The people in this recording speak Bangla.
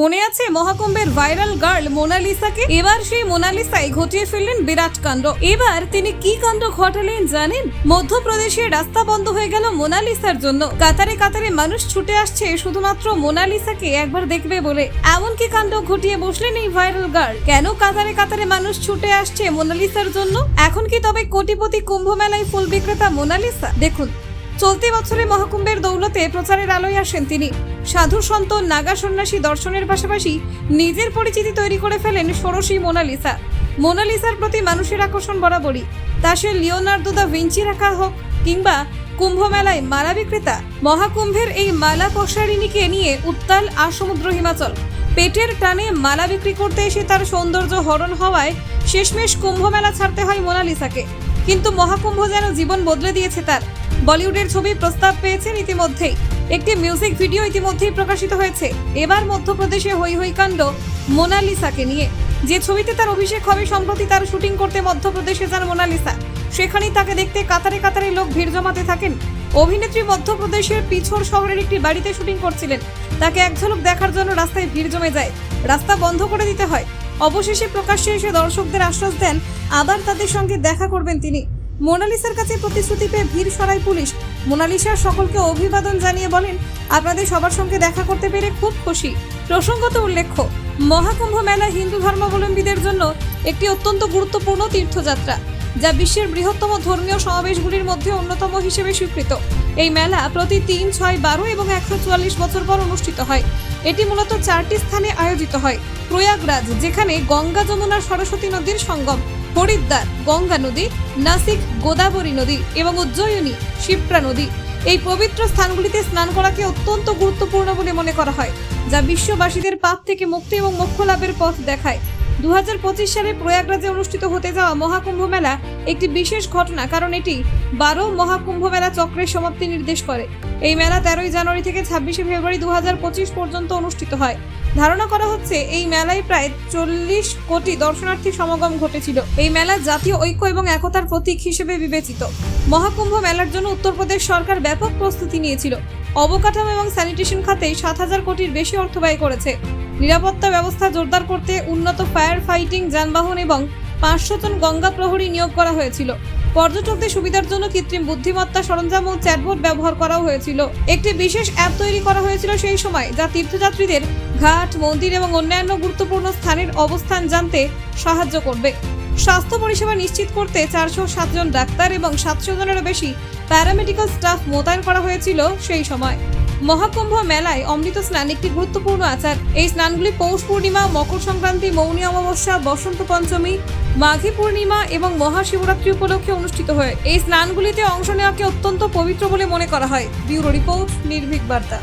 মনে আছে মহাকুম্ভের ভাইরাল গার্ল মোনালিসাকে? এবার সেই মোনালিসাই ঘটিয়ে ফেললেন বিরাট কাণ্ড। এবার তিনি কি কাণ্ড ঘটালেন জানেন? মধ্যপ্রদেশে রাস্তা বন্ধ হয়ে গেল মোনালিসার জন্য। কাতারে কাতারে মানুষ ছুটে আসছে, শুধুমাত্র মোনালিসাকে একবার দেখবে বলে। এমন কি কাণ্ড ঘটিয়ে বসলেন এই ভাইরাল গার্ল? কেন কাতারে কাতারে মানুষ ছুটে আসছে মোনালিসার জন্য? এখন কি তবে কোটিপতি কুম্ভ মেলায় ফুল বিক্রেতা মোনালিসা? দেখুন। চলতি বছরে মহাকুম্ভের দৌলতে প্রচারের আলোয় আসেন তিনি। সাধু সন্ত নাগা সন্ন্যাসী দর্শনের পাশাপাশি নিজের পরিচিতি তৈরি করে ফেলেন ষোড়শী মোনালিসা। মোনালিসার প্রতি মানুষের আকর্ষণ বরাবরই। তা সে লিওনার্দো দা ভিঞ্চি রাখা হোক কিংবা কুম্ভ মেলায় মালা বিক্রেতা, মহাকুম্ভের এই মালা প্রসারিণীকে নিয়ে উত্তাল আসমুদ্র হিমাচল। পেটের টানে মালা বিক্রি করতে এসে তার সৌন্দর্য হরণ হওয়ায় শেষমেশ কুম্ভ মেলা ছাড়তে হয় মোনালিসাকে। কিন্তু মহাকুম্ভ যেন জীবন বদলে দিয়েছে তার। বলিউডের ছবি প্রস্তাব পেয়েছেন ইতিমধ্যেই। একটি মিউজিক ভিডিও ইতিমধ্যেই প্রকাশিত হয়েছে। এবার মধ্যপ্রদেশে হই হই কাণ্ড মোনালিসাকে নিয়ে। যে ছবিতে তার অভিষেক হবে সম্প্রতি তার শুটিং করতে মধ্যপ্রদেশে যান মোনালিসা। সেখানেই তাকে দেখতে কাতারে কাতারে লোক ভিড় জমাতে থাকেন। অভিনেত্রী মধ্যপ্রদেশের পিছর শহরের একটি বাড়িতে শুটিং করছিলেন। তাকে এক ঝলক দেখার জন্য রাস্তায় ভিড় জমে যায়। রাস্তা বন্ধ করে দিতে হয়। অবশেষে প্রকাশ্যে এসে দর্শকদের আশ্বাস দেন, আবার তাদের সঙ্গে দেখা করবেন তিনি। মোনালিসার কাছে প্রতিশ্রুতি পেয়ে ভিড় সরাই পুলিশ। মোনালিসার সকলকে অভিবাদন জানিয়ে বলেন, আপনাদের সবার সঙ্গে দেখা করতে পেরে খুব খুশি। প্রসঙ্গত উল্লেখ্য, মহাকুম্ভ মেলা হিন্দু ধর্মাবলম্বীদের জন্য একটি অত্যন্ত গুরুত্বপূর্ণ তীর্থযাত্রা। যা বিশ্বের বৃহত্তম ধর্মীয় সমাবেশগুলির মধ্যে অন্যতম হিসেবে স্বীকৃত। এই মেলা প্রতি তিন, ছয়, বারো এবং একশো চুয়াল্লিশ বছর পর অনুষ্ঠিত হয়। এটি মূলত চারটি স্থানে আয়োজিত হয়। প্রয়াগরাজ, যেখানে গঙ্গা যমুনা সরস্বতী নদীর সঙ্গম, হরিদ্বার, গঙ্গা নদী, নাসিক, গোদাবরী নদী এবং উজ্জয়িনী, শিপ্রা নদী। এই পবিত্র স্থানগুলিতে স্নান করাকে অত্যন্ত গুরুত্বপূর্ণ বলে মনে করা হয়, যা বিশ্ববাসীদের পাপ থেকে মুক্তি এবং মোক্ষ লাভের পথ দেখায়। দু হাজার পঁচিশ সালে প্রয়াগরাজে অনুষ্ঠিত হতে যাওয়া মহাকুম্ভ মেলা একটি বিশেষ ঘটনা, কারণ এটি বারো মহাকুম্ভ মেলা চক্রের সমাপ্তি নির্দেশ করে। এই মেলা তেরোই জানুয়ারি থেকে ছাব্বিশে ফেব্রুয়ারি দু হাজার পঁচিশ পর্যন্ত অনুষ্ঠিত হয়। ধারণা করা হচ্ছে, এই মেলায় প্রায় চল্লিশ কোটি দর্শনার্থী সমাগম ঘটেছিল। এই মেলা জাতীয় ঐক্য এবং একতার প্রতীক হিসেবে বিবেচিত। মহাকুম্ভ মেলার জন্য উত্তরপ্রদেশ সরকার ব্যাপক প্রস্তুতি নিয়েছিল। অবকাঠামো এবং স্যানিটেশন খাতে সাত হাজার কোটির বেশি অর্থ ব্যয় করেছে। নিরাপত্তা ব্যবস্থা জোরদার করতে উন্নত ফায়ার ফাইটিং, যানবাহন এবং পাঁচশো জন গঙ্গা প্রহরী নিয়োগ করা হয়েছিল। পর্যটকদের সুবিধার জন্য কৃত্রিম বুদ্ধিমত্তা সরঞ্জাম ও চ্যাটবোর্ড ব্যবহার করা হয়েছিল। একটি বিশেষ অ্যাপ তৈরি করা হয়েছিল সেই সময়, যা তীর্থযাত্রীদের ঘাট, মন্দির এবং অন্যান্য গুরুত্বপূর্ণ স্থানের অবস্থান জানতে সাহায্য করবে। স্বাস্থ্য পরিষেবা নিশ্চিত করতে চারশো সাতজন ডাক্তার এবং সাতশো জনেরও বেশি প্যারামেডিক্যাল স্টাফ মোতায়েন করা হয়েছিল সেই সময়। মহাকুম্ভ মেলায় অমৃত স্নান একটি গুরুত্বপূর্ণ আচার। এই স্নানগুলি পৌষ পূর্ণিমা, মকর সংক্রান্তি, মৌনী অমাবস্যা, বসন্ত পঞ্চমী, মাঘী পূর্ণিমা এবং মহাশিবরাত্রি উপলক্ষে অনুষ্ঠিত হয়। এই স্নানগুলিতে অংশ নেওয়াকে অত্যন্ত পবিত্র বলে মনে করা হয়। ব্যুরো রিপোর্ট, নির্ভীক বার্তা।